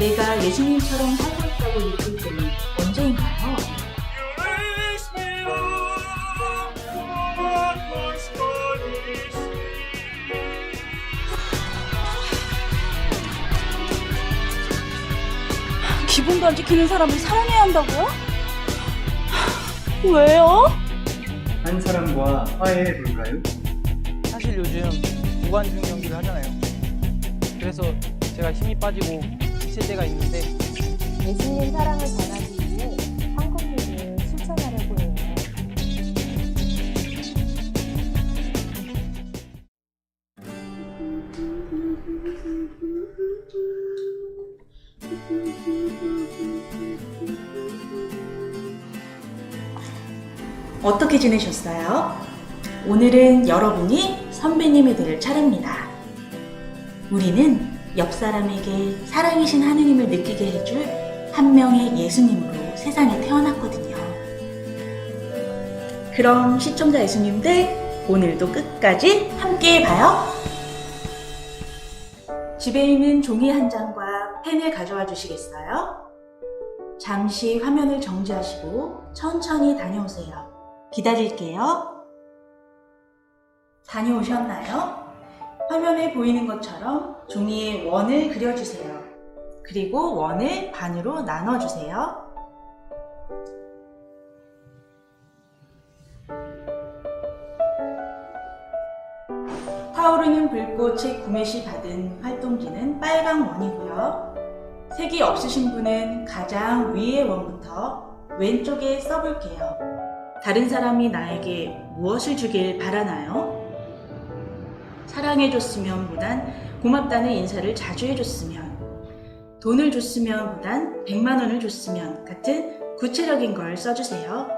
내가 예수님처럼 살고 있다고 느낄 때는 언제인가요? 기분도 안 지키는 사람을 사랑해야 한다고요? 왜요? 한 사람과 화해해 볼까요? 사실 요즘 무관중 경기를 하잖아요. 그래서 제가 힘이 빠지고 지칠 때가 있는데 예수님 사랑을 전하기 위해 한국민을 실천하려고 해요. 어떻게 지내셨어요? 오늘은 여러분이 선배님이 될 차례입니다. 우리는 옆 사람에게 사랑이신 하느님을 느끼게 해줄 한 명의 예수님으로 세상에 태어났거든요. 그럼 시청자 예수님들, 오늘도 끝까지 함께 봐요. 집에 있는 종이 한 장과 펜을 가져와 주시겠어요? 잠시 화면을 정지하시고 천천히 다녀오세요. 기다릴게요. 다녀오셨나요? 화면에 보이는 것처럼 종이에 원을 그려주세요. 그리고 원을 반으로 나눠주세요. 타오르는 불꽃의 구매 시 받은 활동지는 빨강 원이고요. 색이 없으신 분은 가장 위의 원부터 왼쪽에 써볼게요. 다른 사람이 나에게 무엇을 주길 바라나요? 사랑해줬으면 보단 고맙다는 인사를 자주 해줬으면 돈을 줬으면 보단 100만 원을 줬으면 같은 구체적인 걸 써주세요.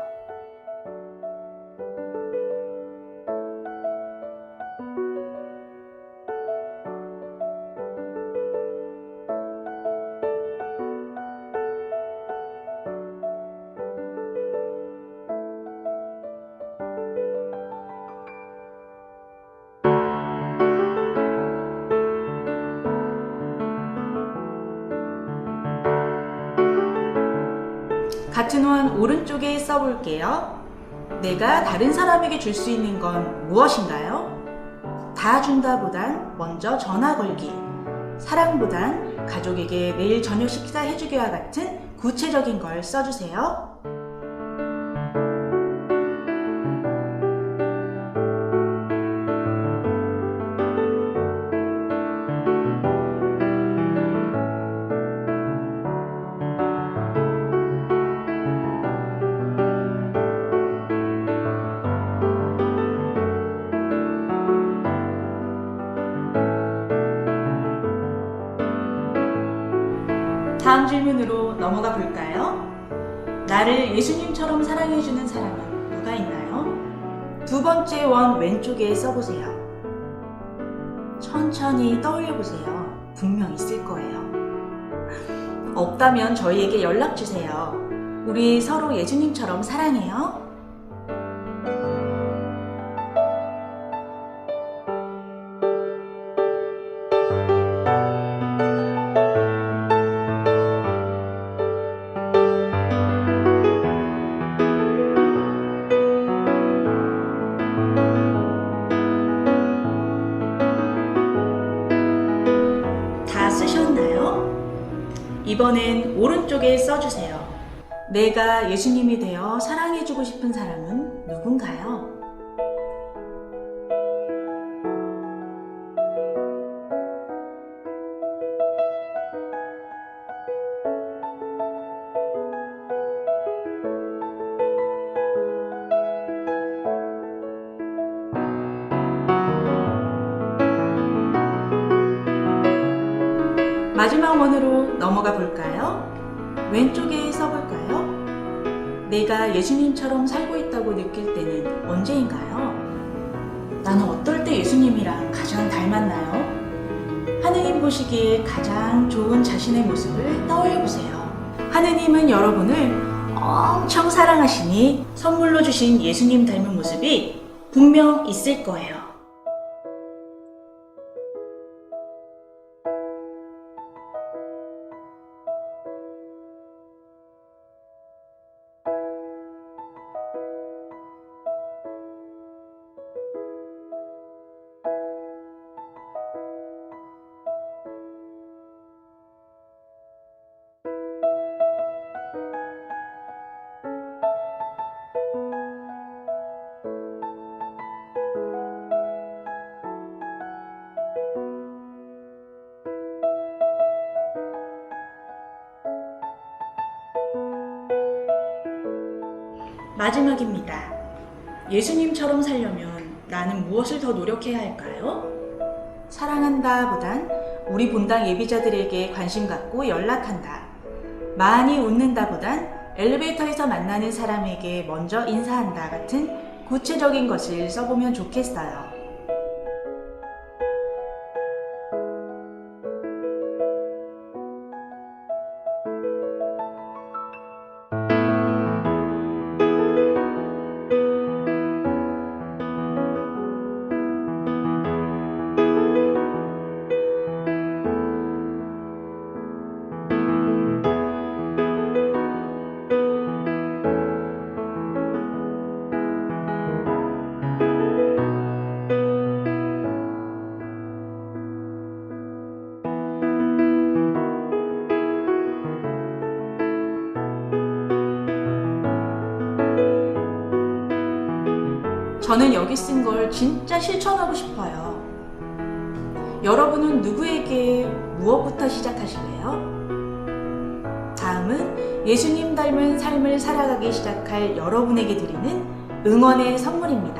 오른쪽에 써볼게요. 내가 다른 사람에게 줄 수 있는 건 무엇인가요? 다 준다보단 먼저 전화 걸기. 사랑보단 가족에게 매일 저녁 식사 해주기와 같은 구체적인 걸 써주세요. 나를 예수님처럼 사랑해주는 사람은 누가 있나요? 두 번째 원 왼쪽에 써보세요. 천천히 떠올려보세요. 분명 있을 거예요. 없다면 저희에게 연락주세요. 우리 서로 예수님처럼 사랑해요. 내가 예수님이 되어 사랑해주고 싶은 사람은 누군가요? 마지막 원으로 넘어가 볼까요? 왼쪽에? 내가 예수님처럼 살고 있다고 느낄 때는 언제인가요? 나는 어떨 때 예수님이랑 가장 닮았나요? 하느님 보시기에 가장 좋은 자신의 모습을 떠올려 보세요. 하느님은 여러분을 엄청 사랑하시니 선물로 주신 예수님 닮은 모습이 분명 있을 거예요. 마지막입니다. 예수님처럼 살려면 나는 무엇을 더 노력해야 할까요? 사랑한다 보단 우리 본당 예비자들에게 관심 갖고 연락한다. 많이 웃는다 보단 엘리베이터에서 만나는 사람에게 먼저 인사한다 같은 구체적인 것을 써보면 좋겠어요. 여기 쓴 걸 진짜 실천하고 싶어요. 여러분은 누구에게 무엇부터 시작하실래요? 다음은 예수님 닮은 삶을 살아가기 시작할 여러분에게 드리는 응원의 선물입니다.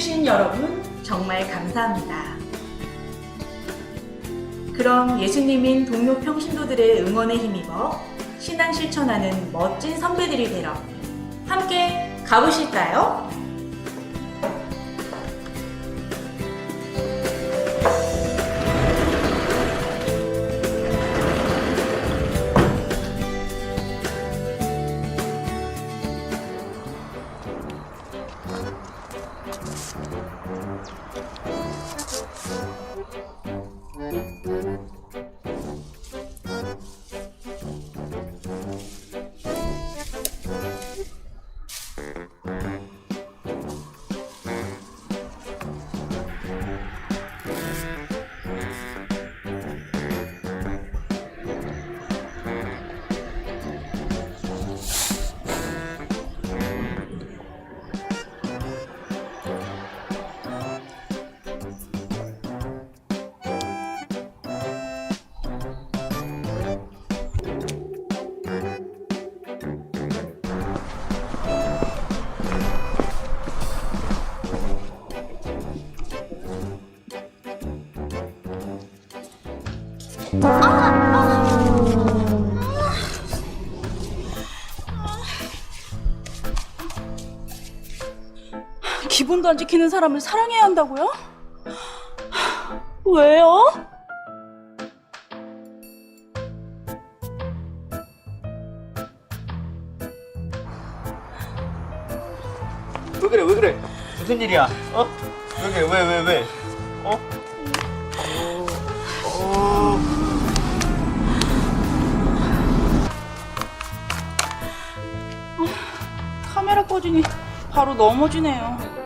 함께해주신 여러분 정말 감사합니다. 그럼 예수님인 동료 평신도들의 응원에 힘입어 신앙 실천하는 멋진 선배들이 되러 함께 가보실까요? Thank you. 기본도 안 지키는 사람을 사랑해야 한다고요? 왜요? 왜 그래 왜 그래 무슨 일이야 어? 왜 그래 왜 왜 왜, 어? 카메라 꺼지니 바로 넘어지네요.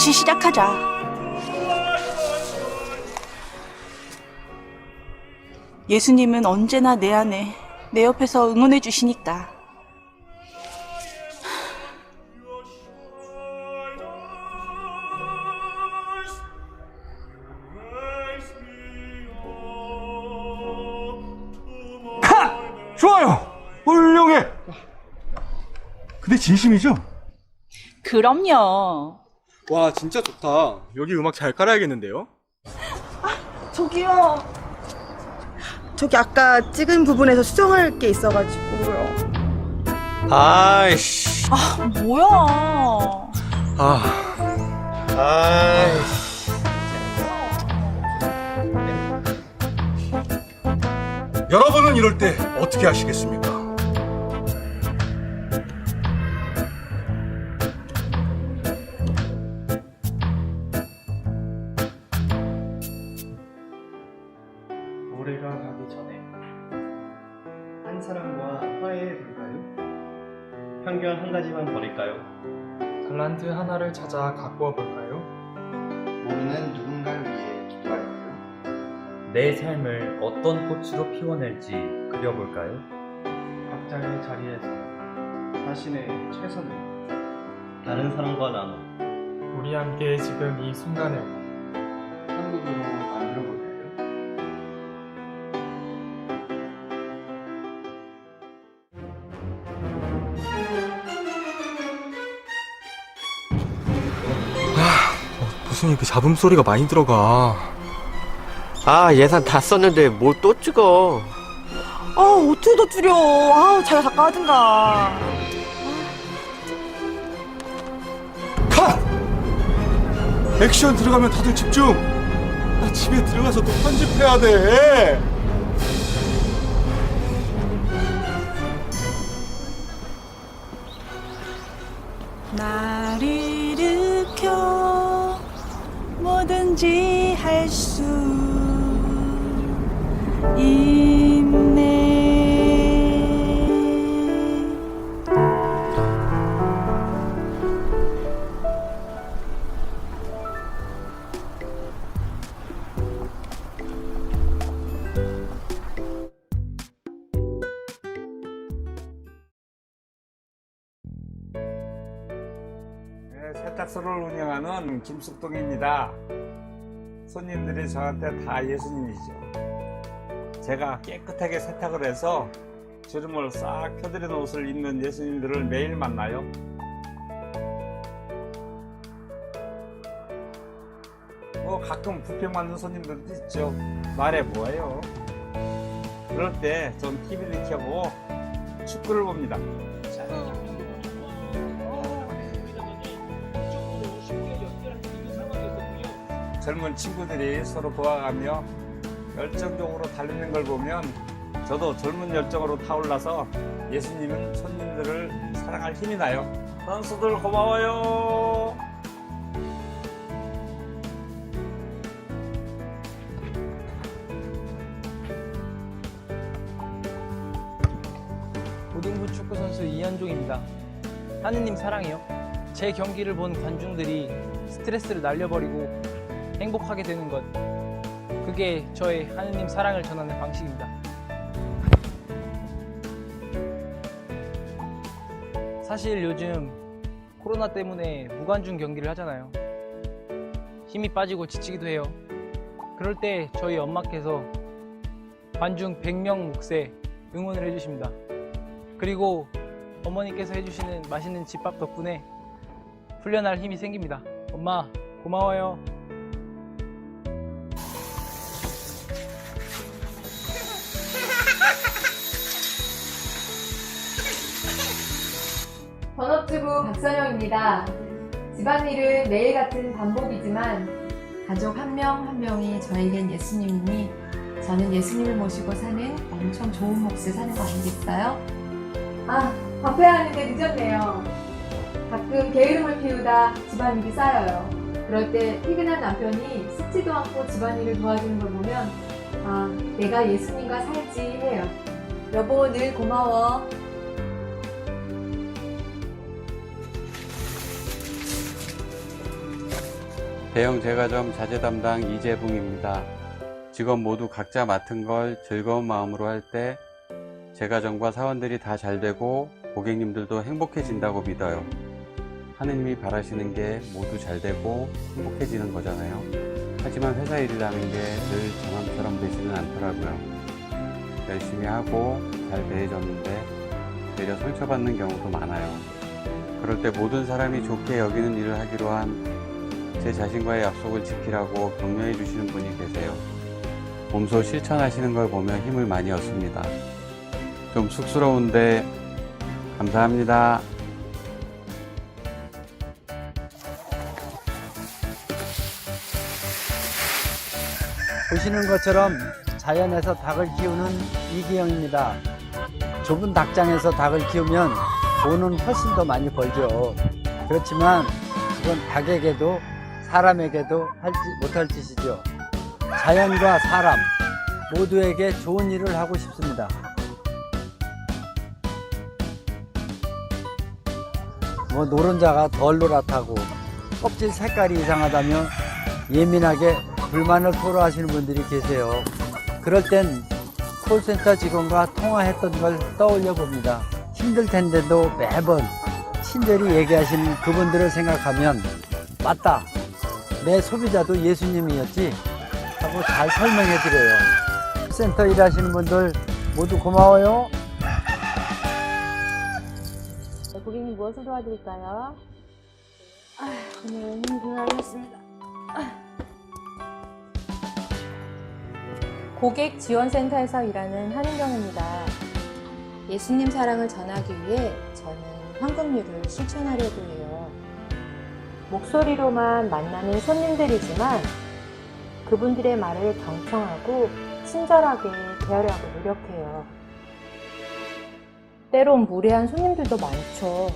다시 시작하자. 예수님은 언제나 내 안에, 내 옆에서 응원해 주시니까. 좋아요 훌륭해 근데 진심이죠? 그럼요. 와 진짜 좋다 여기 음악 잘 깔아야겠는데요? 저기요. 저기 아까 찍은 부분에서 수정할 게 있어가지고요. 아이씨 뭐야. 아 아이씨 여러분은 이럴 때 어떻게 하시겠습니까? 노래가 가기 전에 한 사람과 화해해 볼까요? 편견 한 가지만 버릴까요? 달란트 하나를 찾아 가꾸어 볼까요? 모르는 누군가를 위해 기도할까요? 내 삶을 어떤 꽃으로 피워낼지 그려볼까요? 각자의 자리에서 자신의 최선을 다른 사람과 나눠 우리 함께 지금 이 순간을 한국으로 무슨 이렇게 잡음 소리가 많이 들어가. 아 예산 다 썼는데 뭘 또 찍어 아, 어떻게 더 줄여. 아, 자기가 작가 하든가. 컷! 액션 들어가면 다들 집중. 나 집에 들어가서 또 편집해야 돼. 날 뭐든지 할수 있네 세탁 세탁소를 운영하는 김숙동입니다. 손님들이 저한테 다 예수님이죠. 제가 깨끗하게 세탁을 해서 주름을 싹 펴드린 옷을 입는 예수님들을 매일 만나요. 뭐 가끔 불평 받는 손님들도 있죠. 말해 뭐예요. 그럴 때 전 TV를 켜고 축구를 봅니다. 젊은 친구들이 서로 도와가며 열정적으로 달리는 걸 보면 저도 젊은 열정으로 타올라서 예수님은 손님들을 사랑할 힘이 나요. 선수들 고마워요. 고등부 축구 선수 이현종입니다. 하느님 사랑이요. 제 경기를 본 관중들이 스트레스를 날려버리고 행복하게 되는 것. 그게 저의 하느님 사랑을 전하는 방식입니다. 사실 요즘 코로나 때문에 무관중 경기를 하잖아요. 힘이 빠지고 지치기도 해요. 그럴 때 저희 엄마께서 관중 100명 몫에 응원을 해주십니다. 그리고 어머니께서 해주시는 맛있는 집밥 덕분에 훈련할 힘이 생깁니다. 엄마, 고마워요. 전업주부 박선영입니다. 집안일은 매일 같은 반복이지만 가족 한명한 명이 저에겐 예수님이니 저는 예수님을 모시고 사는 엄청 좋은 몫을 사는 거 아니겠어요? 아, 밥해야 하는데 늦었네요. 가끔 게으름을 피우다 집안일이 쌓여요. 그럴 때 피근한 남편이 씻지도 않고 집안일을 도와주는 걸 보면 아, 내가 예수님과 살지 해요. 여보 늘 고마워. 대형 제과점 자재 담당 이재붕입니다. 직원 모두 각자 맡은 걸 즐거운 마음으로 할 때 제과점과 사원들이 다 잘 되고 고객님들도 행복해진다고 믿어요. 하느님이 바라시는 게 모두 잘 되고 행복해지는 거잖아요. 하지만 회사 일이라는 게늘제 맘처럼 되지는 않더라고요. 열심히 하고 잘 대해줬는데 되려 상처받는 경우도 많아요. 그럴 때 모든 사람이 좋게 여기는 일을 하기로 한 제 자신과의 약속을 지키라고 격려해 주시는 분이 계세요. 몸소 실천하시는 걸 보며 힘을 많이 얻습니다. 좀 쑥스러운데 감사합니다. 보시는 것처럼 자연에서 닭을 키우는 이기영입니다. 좁은 닭장에서 닭을 키우면 돈은 훨씬 더 많이 벌죠. 그렇지만 그건 닭에게도 사람에게도 할지 못할 짓이죠. 자연과 사람 모두에게 좋은 일을 하고 싶습니다. 뭐 노른자가 덜 노랗다고 껍질 색깔이 이상하다며 예민하게 불만을 토로하시는 분들이 계세요. 그럴 땐 콜센터 직원과 통화했던 걸 떠올려 봅니다. 힘들 텐데도 매번 친절히 얘기하시는 그분들을 생각하면 맞다. 내 소비자도 예수님이었지 하고 잘 설명해 드려요. 센터 일하시는 분들 모두 고마워요. 네, 고객님 무엇을 도와드릴까요? 오늘 힘들었습니다. 고객 지원센터에서 일하는 한은경입니다. 예수님 사랑을 전하기 위해 저는 황금률을 실천하려고 해요. 목소리로만 만나는 손님들이지만 그분들의 말을 경청하고 친절하게 대하려고 노력해요. 때론 무례한 손님들도 많죠.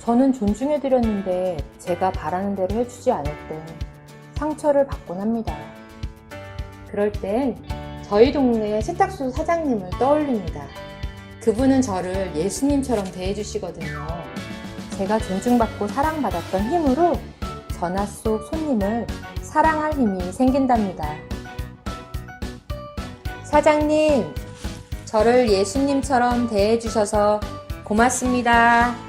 저는 존중해드렸는데 제가 바라는 대로 해주지 않을 땐 상처를 받곤 합니다. 그럴 땐 저희 동네 세탁소 사장님을 떠올립니다. 그분은 저를 예수님처럼 대해주시거든요. 제가 존중받고 사랑받았던 힘으로 전화 속 손님을 사랑할 힘이 생긴답니다. 사장님, 저를 예수님처럼 대해주셔서 고맙습니다.